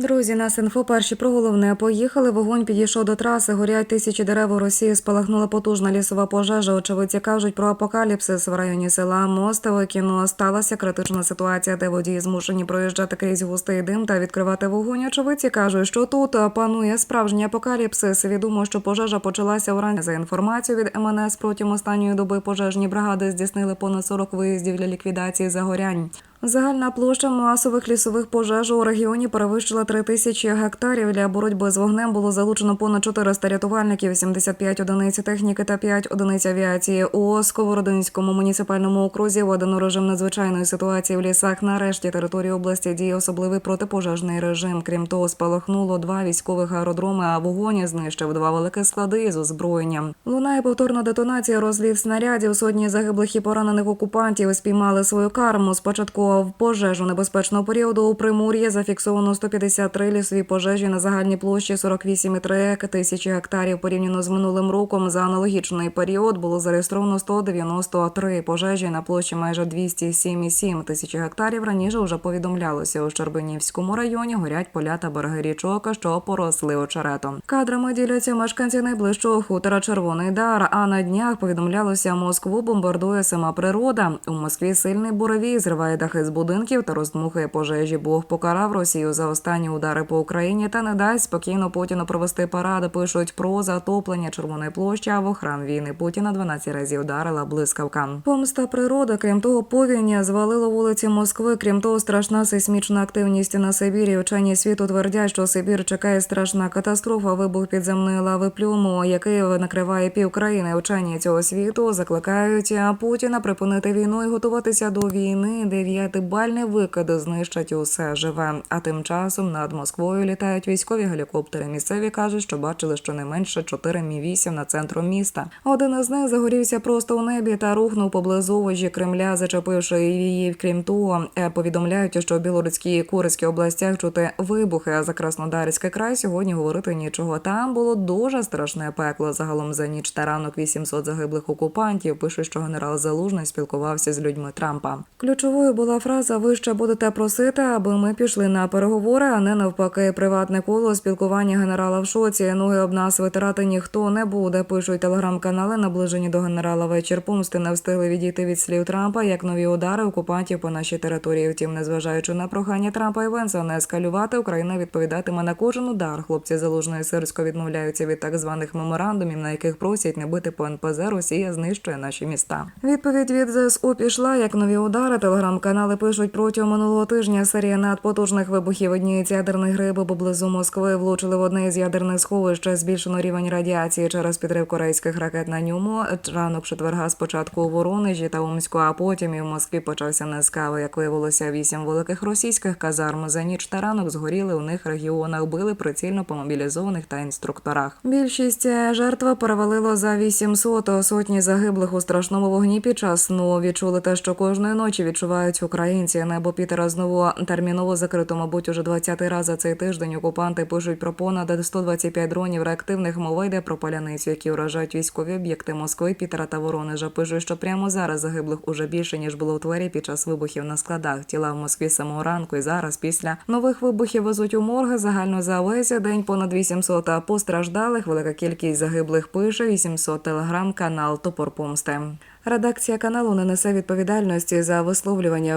Друзі, нас інфо перші про головне. Поїхали. Вогонь підійшов до траси. Горять тисячі дерев у Росії. Спалахнула потужна лісова пожежа. Очевидці кажуть про апокаліпсис в районі села Мостове. Кіно сталася критична ситуація, де водії змушені проїжджати крізь густий дим та відкривати вогонь. Очевидці кажуть, що тут панує справжній апокаліпсис. Відомо, що пожежа почалася вранці. За інформацією від МНС протягом останньої доби пожежні бригади здійснили понад 40 виїздів для ліквідації загорянь. Загальна площа масових лісових пожеж у регіоні перевищила 3 тисячі гектарів. Для боротьби з вогнем було залучено понад 400 рятувальників, 75 одиниць техніки та 5 одиниць авіації. У Сковородинському муніципальному окрузі введено режим надзвичайної ситуації в лісах. Нарешті території області діє особливий протипожежний режим. Крім того, спалахнуло два військових аеродроми, а вогонь знищив два великі склади із озброєнням. Лунає повторна детонація розлів снарядів. Сотні загиблих і поранених окупантів спіймали свою карму. Спочатку в пожежу небезпечного періоду у Примор'ї зафіксовано 153 лісові пожежі на загальній площі 48,3 тисячі гектарів. Порівняно з минулим роком за аналогічний період було зареєстровано 193 пожежі на площі майже 207,7 тисячі гектарів. Раніше вже повідомлялося у Щербинівському районі горять поля та береги річок, що поросли очеретом. Кадрами діляться мешканці найближчого хутора Червоний Дар. А на днях повідомлялося, Москву бомбардує сама природа. У Москві сильний буровій зриває дахи з будинків та роздмухує пожежі. Бог покарав Росію за останні удари по Україні та не дасть спокійно Путіну провести паради. Пишуть про затоплення Червоної площі. А в охран війни Путіна 12 разів ударила блискавка. Помста природи, крім того, повіння звалило вулиці Москви. Крім того, страшна сейсмічна активність на Сибірі. Вчені світу твердять, що Сибір чекає страшна катастрофа. Вибух підземної лави плюму, який накриває пів країни. Вчені цього світу закликають Путіна припинити війну і готуватися до війни. Дев'ятибальні викиди знищать усе живе. А тим часом над Москвою літають військові гелікоптери. Місцеві кажуть, що бачили щонайменше 4 мі 8 на центру міста. Один із них загорівся просто у небі та рухнув поблизу вежі Кремля, зачепивши її. Крім того, е, повідомляють, що в Білоруській і Курській областях чути вибухи. А за Краснодарський край сьогодні говорити нічого. Там було дуже страшне пекло. Загалом за ніч та ранок 800 загиблих окупантів. Пише, що генерал Залужний спілкувався з людьми Трампа. Ключовою була фраза Ви ще будете просити, аби ми пішли на переговори, а не навпаки. Приватне коло спілкування генерала в шоці. Ноги об нас витирати ніхто не буде. Пишуть телеграм-канали, наближені до генерала вечір помсти не встигли відійти від слів Трампа, як нові удари окупантів по нашій території. Втім, незважаючи на прохання Трампа і Венса не ескалювати, Україна відповідатиме на кожен удар. Хлопці залужної сирсько відмовляються від так званих меморандумів, на яких просять не бити по НПЗ. Росія знищує наші міста. Відповідь від ЗСУ пішла як нові удари. Телеграм-канали пишуть протягом минулого тижня. Серія надпотужних вибухів однієї з ядерних гриби поблизу Москви влучили в одне з ядерних сховищ. Збільшено рівень радіації через підрив корейських ракет на ньому. Ранок четверга спочатку у Воронежі та Омську, а потім і в Москві почався нескави. Як виявилося, вісім великих російських казарм за ніч та ранок згоріли у них регіонах. Били прицільно по мобілізованих та інструкторах. Більшість е, жертв перевалило за 800, сотні загиблих у страшному вогні під час сну. Відчули те, що кожної ночі відчувають українці. Небо Пітера знову терміново закрито. Мабуть, уже 20-й раз за цей тиждень окупанти пишуть про понад 125 дронів реактивних. Мова йде про паляницю, які вражають військові об'єкти Москви, Пітера та Воронежа. Пишуть, що прямо зараз загиблих уже більше ніж було в твері під час вибухів на складах. Тіла в Москві самого ранку і зараз після нових вибухів везуть у морги. Загально за весь день понад 800 постраждалих. Велика кількість загиблих пише 800 телеграм-канал Топор Помсти. Редакція каналу не несе відповідальності за висловлювання